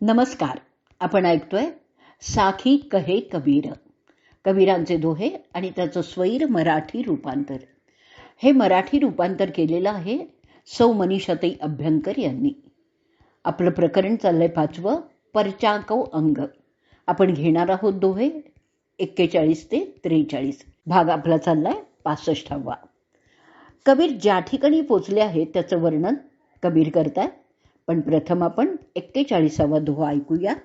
नमस्कार आपण ऐकतोय साखी कहे कबीर. कबीरांचे दोहे आणि त्याचं स्वैर मराठी रूपांतर. हे मराठी रूपांतर केलेलं आहे सौ मनीषाताई अभ्यंकर यांनी. आपलं प्रकरण चाललंय पाचवं परचाकव अंग. आपण घेणार आहोत दोहे एक्केचाळीस ते त्रेचाळीस. भाग आपला चाललाय पासष्टावा कबीर ज्या ठिकाणी पोचले आहेत त्याचं वर्णन कबीर करतायत पण प्रथम आपण एक्केचाळीसावा दोहा ऐकूयात.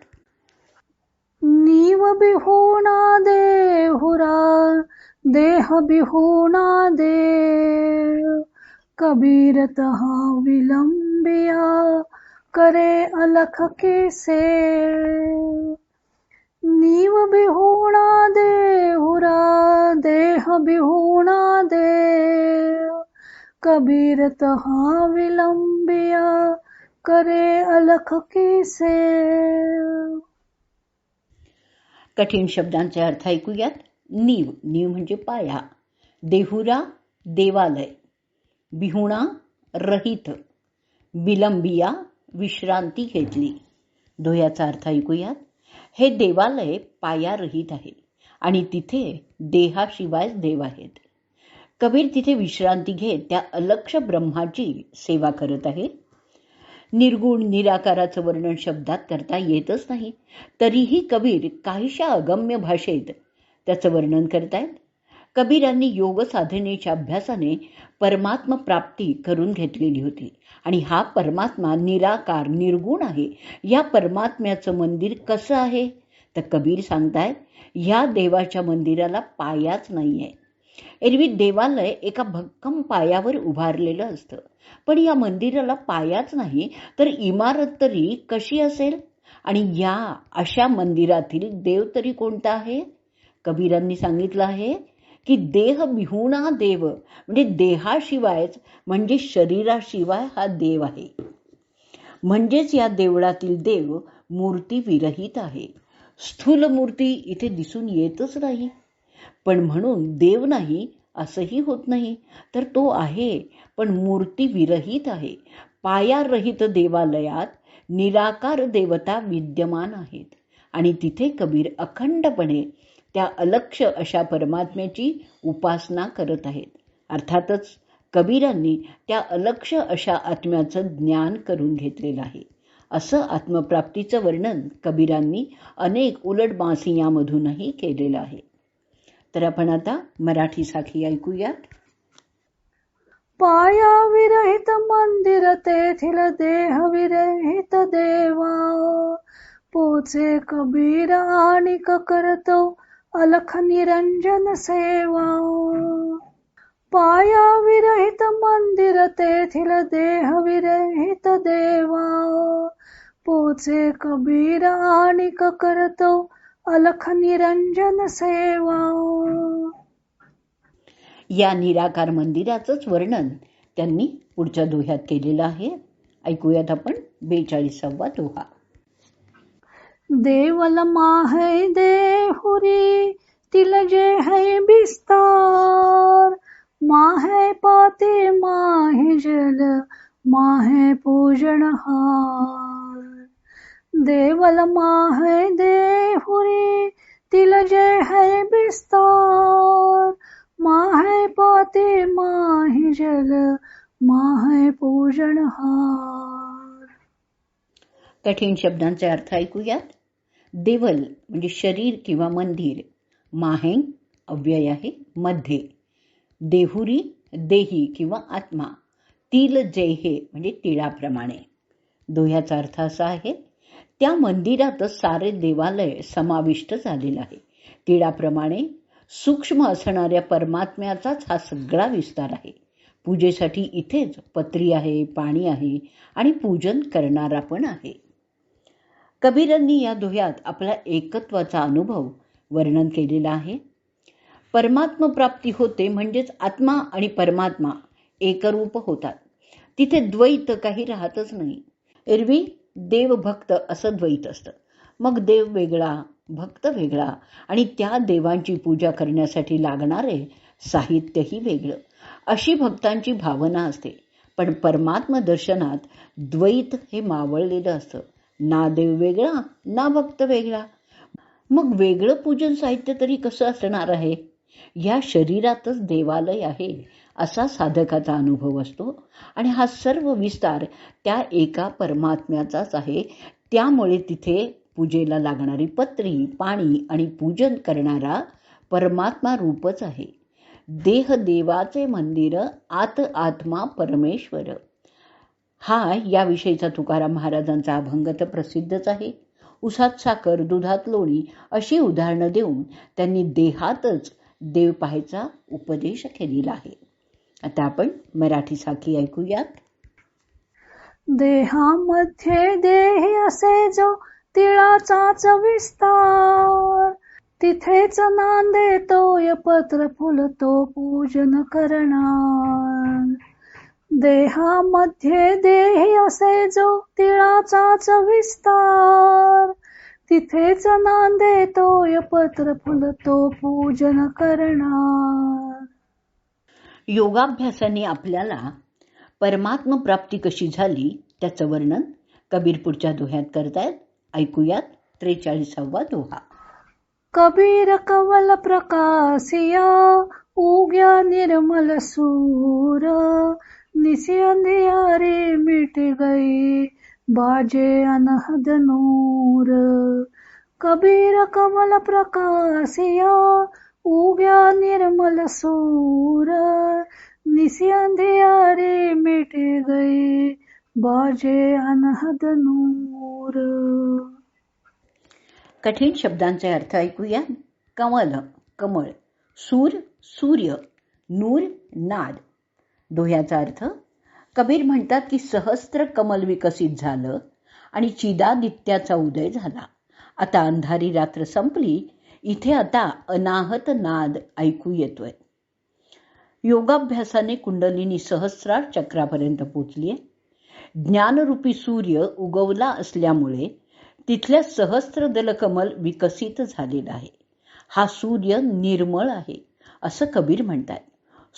नीव बिहुणा देहुरा देह बिहुणा दे कबीर तहा विलंबिया करे अलख केसे. नीव बिहुणा देहुरा देह बिहुणा दे कबीर तहा विलंबिया करे अलख केसे कठीण शब्दांचे अर्थ ऐकूयात. नीव नीव म्हणजे पाया. देहुरा देवालय. बिहुणा रहित. विलंबिया विश्रांती घेतली. दोह्याचा अर्थ ऐकूयात. हे देवालय पायारहित आहे आणि तिथे देहाशिवाय देव आहेत. कबीर तिथे विश्रांती घेत त्या अलक्ष ब्रह्माची सेवा करत आहे. निर्गुण निराकाराचं वर्णन शब्दात करता येतच नाही. तरीही कबीर काहीशा अगम्य भाषेत त्याचं वर्णन करतायत. कबीरांनी योग साधनेच्या अभ्यासाने परमात्म प्राप्ती करून घेतलेली होती. आणि हा परमात्मा निराकार निर्गुण आहे. या परमात्म्याचं मंदिर कसं आहे? तर कबीर सांगतायत ह्या देवाच्या मंदिराला पायाच नाही आहे एरवी देवालय एका भक्कम पायावर उभारलेलं असतं. पण या मंदिराला पायाच नाही तर इमारत तरी कशी असेल? आणि या अशा मंदिरातील देव तरी कोणता आहे? कबीरांनी सांगितलं आहे की देह बिहुणा देव म्हणजे देहाशिवायच म्हणजे शरीराशिवाय हा देव आहे. म्हणजेच या देवळातील देव मूर्ती विरहित आहे. स्थूल मूर्ती इथे दिसून येतच नाही. पण म्हणून देव नाही असंही होत नाही. तर तो आहे पण मूर्ती विरहित आहे. पायारहित देवालयात निराकार देवता विद्यमान आहेत. आणि तिथे कबीर अखंडपणे त्या अलक्ष अशा परमात्म्याची उपासना करत आहेत. अर्थातच कबीरांनी त्या अलक्ष अशा आत्म्याचं ज्ञान करून घेतलेलं आहे. असं आत्मप्राप्तीचं वर्णन कबीरांनी अनेक उलट मासियामधूनही केलेलं आहे. तर आपण आता मराठी साखी ऐकूयात. पाया विरहित मंदिर तेथील देह विरहित देवा. पोचे कबीर आणि करतो अलख निरंजन सेवा. पाया विरहित मंदिर तेथील देह विरहित देवा. पोचे कबीर आणि करतो अलख निरंजन सेवा या निराकार मंदिराचंच वर्णन त्यांनी पुढच्या दोह्यात केलेलं आहे. ऐकूयात आपण बेचाळीसावा दोहा. देवल माहे देहुरी तिल जे है बिस्तार माहे पाते माहे जल माहे पूजन हार. देवल माहे देहुरी तिल जे है बिस्तार माहे पाते माहे जल माहे पूजन हार। कठीण शब्दांचे अर्थ ऐकूयात. देवल म्हणजे शरीर किंवा मंदिर. माहेंग अव्यय आहे मध्ये. देहुरी देही किंवा आत्मा. तिल जयहे म्हणजे तिळाप्रमाणे. दोह्याचा अर्थ असा आहे त्या मंदिरातच सारे देवालय समाविष्ट झालेलं आहे तिळाप्रमाणे सूक्ष्म असणाऱ्या परमात्म्याचाच हा सगळा विस्तार आहे. पूजेसाठी इथेच पत्री आहे पाणी आहे आणि पूजन करणारा पण आहे. कबीरांनी या दोह्यात आपला एकत्वाचा अनुभव वर्णन केलेला आहे. परमात्मप्राप्ती होते म्हणजेच आत्मा आणि परमात्मा एकरूप होतात. तिथे द्वैत काही राहतच नाही. एरवी देव भक्त असं द्वैत असतं. मग देव वेगळा भक्त वेगळा आणि त्या देवांची पूजा करण्यासाठी लागणारे साहित्यही वेगळं. अशी भक्तांची भावना असते. पण परमात्म दर्शनात द्वैत हे मावळलेलं असतं. ना देव वेगळा ना भक्त वेगळा. मग वेगळं पूजन साहित्य तरी कसं असणार आहे? या शरीरातच देवालय आहे असा साधकाचा अनुभव असतो. आणि हा सर्व विस्तार त्या एका परमात्म्याचाच आहे. त्यामुळे तिथे पूजेला लागणारी पत्री पाणी आणि पूजन करणारा परमात्मा रूपच आहे. देह देवाचे मंदिर आत आत्मा परमेश्वर. हा याविषयीचा तुकाराम महाराजांचा अभंग तर प्रसिद्धच आहे. उसात साखर दुधात लोणी अशी उदाहरणं देऊन त्यांनी देहातच देव पाहायचा उपदेश केलेला आहे. आता आपण मराठी साखी ऐकूयात. देहामध्ये देही असे जो तिळाचाच विस्तार तिथेच नांदे तोय पत्र फुलतो पूजन करणार. देहामध्ये देही असे जो तिळाचाच विस्तार तिथेच नांदे तोय पत्र फुल तो पूजन करणार. योगाभ्यासाने आपल्याला परमात्म प्राप्ती कशी झाली त्याचं वर्णन कबीर पुढच्या दोह्यात करतायत. ऐकूयात त्रेचाळीसावा दोहा. कबीर कवल प्रकाशिया उग्या निर्मल सूर निसी अंधियारे मिट गई. बाजे अनहद नूर। कबीर कमल प्रकाशिया उग्या निर्मल सूर। निसी अंधियारे मिट गए बाजे अनहद नूर। कठीण शब्दांचे अर्थ ऐकूया. कमल कमळ सूर सूर्य नूर नाद. दोह्याचा अर्थ कबीर म्हणतात की सहस्त्र कमल विकसित झालं आणि चिदादित्याचा उदय झाला. आता अंधारी रात्र संपली. इथे आता अनाहत नाद ऐकू येतोय. योगाभ्यासाने कुंडलिनी सहस्रार चक्रापर्यंत पोचलीये. ज्ञानरूपी सूर्य उगवला असल्यामुळे तिथल्या सहस्त्र दलकमल विकसित झालेला आहे. हा सूर्य निर्मळ आहे असं कबीर म्हणतात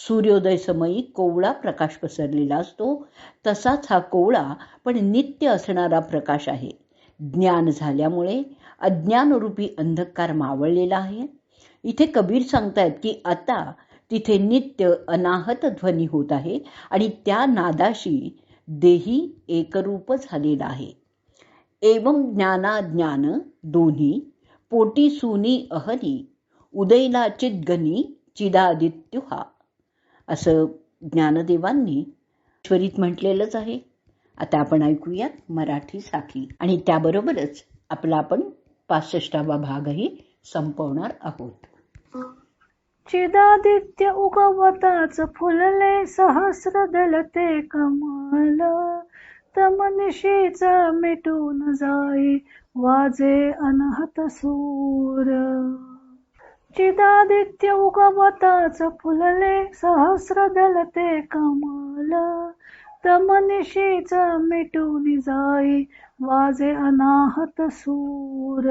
सूर्योदय समयी कोवळा प्रकाश पसरलेला असतो. तसाच हा कोवळा पण नित्य असणारा प्रकाश आहे. ज्ञान झाल्यामुळे अज्ञानरूपी अंधकार मावळलेला आहे. इथे कबीर सांगतायत की आता तिथे नित्य अनाहत ध्वनी होत आहे आणि त्या नादाशी देही एकरूप झालेला आहे. एवं ज्ञानाज्ञान दोन्ही पोटी सुनी अहनी उदयला चिद्गनी चिदादित्युहा. असं ज्ञानदेवांनी ईश्वरीत म्हटलेलंच आहे. आता आपण ऐकूयात मराठी साखी आणि त्याबरोबरच आपला आपण पासष्टावा भागही संपवणार आहोत. चिदादित्य उगवताच फुलले सहस्र दलते कमल. तमनिशीच मिटून जाई वाजे अनहत सूर. चिदादित्य उगवताच फुलले सहस्र दलते कमल. तमनिशीच मिटून जाई वाजे अनाहत सूर.